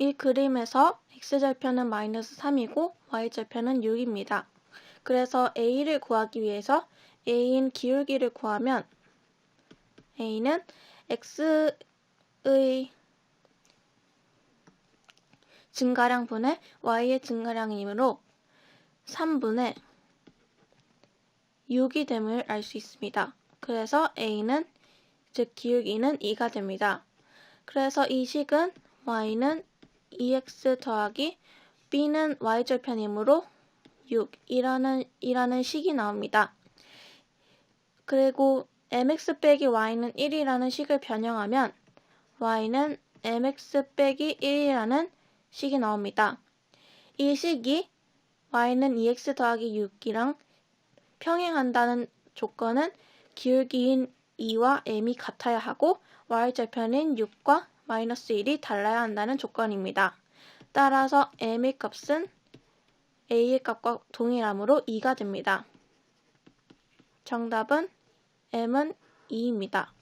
이 그림에서 x절편은 마이너스 3이고 y절편은 6입니다. 그래서 a를 구하기 위해서 a인 기울기를 구하면 a는 x의 증가량 분의 y의 증가량이므로 3분의 6이 됨을 알 수 있습니다. 그래서 a는 즉 기울기는 2가 됩니다. 그래서 이 식은 y는 2x 더하기 b는 y절편이므로 6이라는 이라는 식이 나옵니다. 그리고 mx 빼기 y는 1이라는 식을 변형하면 y는 mx 빼기 1이라는 식이 나옵니다. 이 식이 y는 2x 더하기 6이랑 평행한다는 조건은 기울기인 2와 m이 같아야 하고 y절편인 6과 마이너스 1이 달라야 한다는 조건입니다. 따라서 m의 값은 a의 값과 동일하므로 2가 됩니다. 정답은 m은 2입니다.